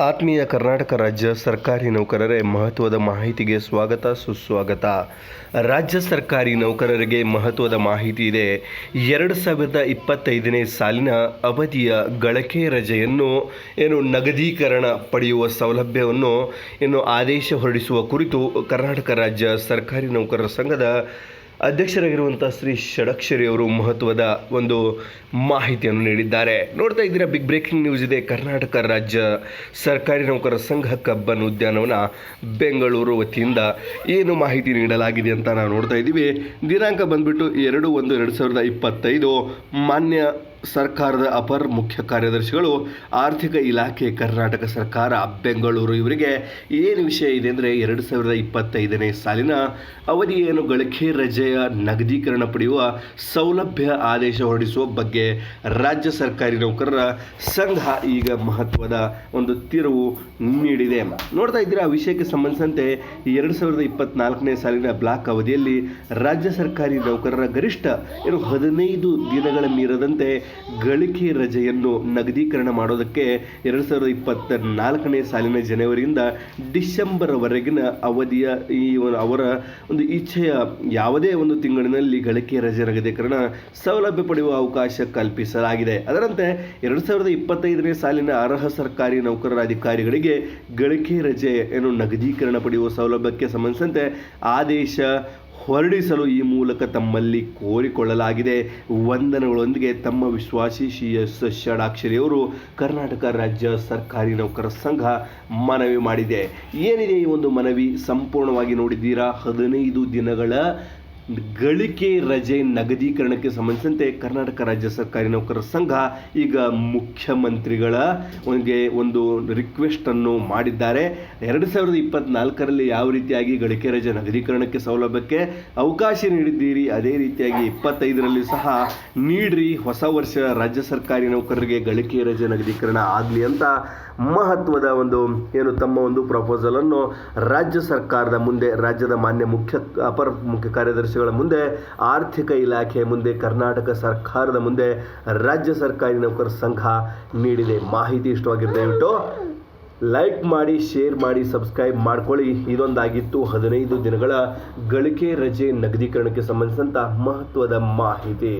ಆತ್ಮೀಯ ಕರ್ನಾಟಕ ರಾಜ್ಯ ಸರ್ಕಾರಿ ನೌಕರರೇ, ಮಹತ್ವದ ಮಾಹಿತಿಗೆ ಸ್ವಾಗತ, ಸುಸ್ವಾಗತ. ರಾಜ್ಯ ಸರ್ಕಾರಿ ನೌಕರರಿಗೆ ಮಹತ್ವದ ಮಾಹಿತಿ ಇದೆ. ಎರಡು ಸಾವಿರದ ಇಪ್ಪತ್ತೈದನೇ ಸಾಲಿನ ಅವಧಿಯ ಗಳಕೆ ರಜೆಯನ್ನು, ಏನು ನಗದೀಕರಣ ಪಡೆಯುವ ಸೌಲಭ್ಯವನ್ನು ಏನು ಆದೇಶ ಹೊರಡಿಸುವ ಕುರಿತು ಕರ್ನಾಟಕ ರಾಜ್ಯ ಸರ್ಕಾರಿ ನೌಕರರ ಸಂಘದ ಅಧ್ಯಕ್ಷರಾಗಿರುವಂಥ ಶ್ರೀ ಷಡಕ್ಷರಿ ಅವರು ಮಹತ್ವದ ಒಂದು ಮಾಹಿತಿಯನ್ನು ನೀಡಿದ್ದಾರೆ. ನೋಡ್ತಾ ಇದ್ದೀರಾ, ಬಿಗ್ ಬ್ರೇಕಿಂಗ್ ನ್ಯೂಸ್ ಇದೆ. ಕರ್ನಾಟಕ ರಾಜ್ಯ ಸರ್ಕಾರಿ ನೌಕರರ ಸಂಘ ಕಬ್ಬನ್ ಉದ್ಯಾನವನ ಬೆಂಗಳೂರು ವತಿಯಿಂದ ಏನು ಮಾಹಿತಿ ನೀಡಲಾಗಿದೆ ಅಂತ ನಾವು ನೋಡ್ತಾ ಇದ್ದೀವಿ. ದಿನಾಂಕ ಬಂದ್ಬಿಟ್ಟು ಎರಡು ಒಂದು ಎರಡು ಸಾವಿರದ ಇಪ್ಪತ್ತೈದು. ಮಾನ್ಯ ಸರ್ಕಾರದ ಅಪರ ಮುಖ್ಯ ಕಾರ್ಯದರ್ಶಿಗಳು, ಆರ್ಥಿಕ ಇಲಾಖೆ, ಕರ್ನಾಟಕ ಸರ್ಕಾರ, ಬೆಂಗಳೂರು ಇವರಿಗೆ ಏನು ವಿಷಯ ಇದೆ ಅಂದರೆ ಎರಡು ಸಾವಿರದ ಇಪ್ಪತ್ತೈದನೇ ಸಾಲಿನ ಅವಧಿ ಏನು ಗಳಿಕೆ ರಜೆಯ ನಗದೀಕರಣ ಪಡೆಯುವ ಸೌಲಭ್ಯ ಆದೇಶ ಹೊರಡಿಸುವ ಬಗ್ಗೆ ರಾಜ್ಯ ಸರ್ಕಾರಿ ನೌಕರರ ಸಂಘ ಈಗ ಮಹತ್ವದ ಒಂದು ತಿರುವು ನೀಡಿದೆ. ನೋಡ್ತಾ ಇದ್ದೀರಾ, ಆ ವಿಷಯಕ್ಕೆ ಸಂಬಂಧಿಸಿದಂತೆ ಎರಡು ಸಾವಿರದ ಇಪ್ಪತ್ನಾಲ್ಕನೇ ಸಾಲಿನ ಬ್ಲಾಕ್ ಅವಧಿಯಲ್ಲಿ ರಾಜ್ಯ ಸರ್ಕಾರಿ ನೌಕರರ ಗರಿಷ್ಠ ಏನು ಹದಿನೈದು ದಿನಗಳ ಮೀರದಂತೆ ಗಳಿಕೆ ರಜೆಯನ್ನು ನಗದೀಕರಣ ಮಾಡೋದಕ್ಕೆ ಎರಡು ಸಾವಿರದ ಇಪ್ಪತ್ತ ನಾಲ್ಕನೇ ಸಾಲಿನ ಜನವರಿಯಿಂದ ಡಿಸೆಂಬರ್ವರೆಗಿನ ಅವಧಿಯ ಈ ಅವರ ಒಂದು ಇಚ್ಛೆಯ ಯಾವುದೇ ಒಂದು ತಿಂಗಳಿನಲ್ಲಿ ಗಳಿಕೆ ರಜೆ ನಗದೀಕರಣ ಸೌಲಭ್ಯ ಪಡೆಯುವ ಅವಕಾಶ ಕಲ್ಪಿಸಲಾಗಿದೆ. ಅದರಂತೆ ಎರಡು ಸಾವಿರದ ಇಪ್ಪತ್ತೈದನೇ ಸಾಲಿನ ಅರ್ಹ ಸರ್ಕಾರಿ ನೌಕರರ ಅಧಿಕಾರಿಗಳಿಗೆ ಗಳಿಕೆ ರಜೆ ಏನು ನಗದೀಕರಣ ಪಡೆಯುವ ಸೌಲಭ್ಯಕ್ಕೆ ಸಂಬಂಧಿಸಿದಂತೆ ಆದೇಶ ಹೊರಡಿಸಲು ಈ ಮೂಲಕ ತಮ್ಮಲ್ಲಿ ಕೋರಿಕೊಳ್ಳಲಾಗಿದೆ. ವಂದನಗಳೊಂದಿಗೆ ತಮ್ಮ ವಿಶ್ವಾಸಿ ಶ್ರೀ ಎಸ್ ಷಡಾಕ್ಷರಿಯವರು ಕರ್ನಾಟಕ ರಾಜ್ಯ ಸರ್ಕಾರಿ ನೌಕರ ಸಂಘ ಮನವಿ ಮಾಡಿದೆ. ಏನಿದೆ ಈ ಒಂದು ಮನವಿ? ಸಂಪೂರ್ಣವಾಗಿ ನೋಡಿದ್ದೀರಾ? ಹದಿನೈದು ದಿನಗಳ ಗಳಿಕೆ ರಜೆ ನಗದೀಕರಣಕ್ಕೆ ಸಂಬಂಧಿಸಿದಂತೆ ಕರ್ನಾಟಕ ರಾಜ್ಯ ಸರ್ಕಾರಿ ನೌಕರರ ಸಂಘ ಈಗ ಮುಖ್ಯಮಂತ್ರಿಗಳ ಒಂದು ಒಂದು ರಿಕ್ವೆಸ್ಟ್ ಅನ್ನು ಮಾಡಿದ್ದಾರೆ. ಎರಡು ಸಾವಿರದ ಇಪ್ಪತ್ನಾಲ್ಕರಲ್ಲಿ ಯಾವ ರೀತಿಯಾಗಿ ಗಳಿಕೆ ರಜೆ ನಗದೀಕರಣಕ್ಕೆ ಸೌಲಭ್ಯಕ್ಕೆ ಅವಕಾಶ ನೀಡಿದ್ದೀರಿ, ಅದೇ ರೀತಿಯಾಗಿ ಇಪ್ಪತ್ತೈದರಲ್ಲಿ ಸಹ ನೀಡ್ರಿ, ಹೊಸ ವರ್ಷ ರಾಜ್ಯ ಸರ್ಕಾರಿ ನೌಕರರಿಗೆ ಗಳಿಕೆ ರಜೆ ನಗದೀಕರಣ ಆಗಲಿ ಅಂತ ಮಹತ್ವದ ಒಂದು ಏನು ತಮ್ಮ ಒಂದು ಪ್ರಪೋಸಲನ್ನು ರಾಜ್ಯ ಸರ್ಕಾರದ ಮುಂದೆ ರಾಜ್ಯದ ಮಾನ್ಯ ಮುಖ್ಯ ಅಪರ ಮುಖ್ಯ ಕಾರ್ಯದರ್ಶಿಗಳ ಮುಂದೆ ಆರ್ಥಿಕ ಇಲಾಖೆ ಮುಂದೆ ಕರ್ನಾಟಕ ಸರ್ಕಾರದ ಮುಂದೆ ರಾಜ್ಯ ಸರ್ಕಾರಿ ನೌಕರರ ಸಂಘ ನೀಡಿದೆ. ಮಾಹಿತಿ ಇಷ್ಟವಾಗಿದೆ ದಯವಿಟ್ಟು ಲೈಕ್ ಮಾಡಿ, ಶೇರ್ ಮಾಡಿ, ಸಬ್ಸ್ಕ್ರೈಬ್ ಮಾಡ್ಕೊಳ್ಳಿ. ಇದೊಂದಾಗಿತ್ತು ಹದಿನೈದು ದಿನಗಳ ಗಳಿಕೆ ರಜೆ ನಗದೀಕರಣಕ್ಕೆ ಸಂಬಂಧಿಸಿದಂಥ ಮಹತ್ವದ ಮಾಹಿತಿ.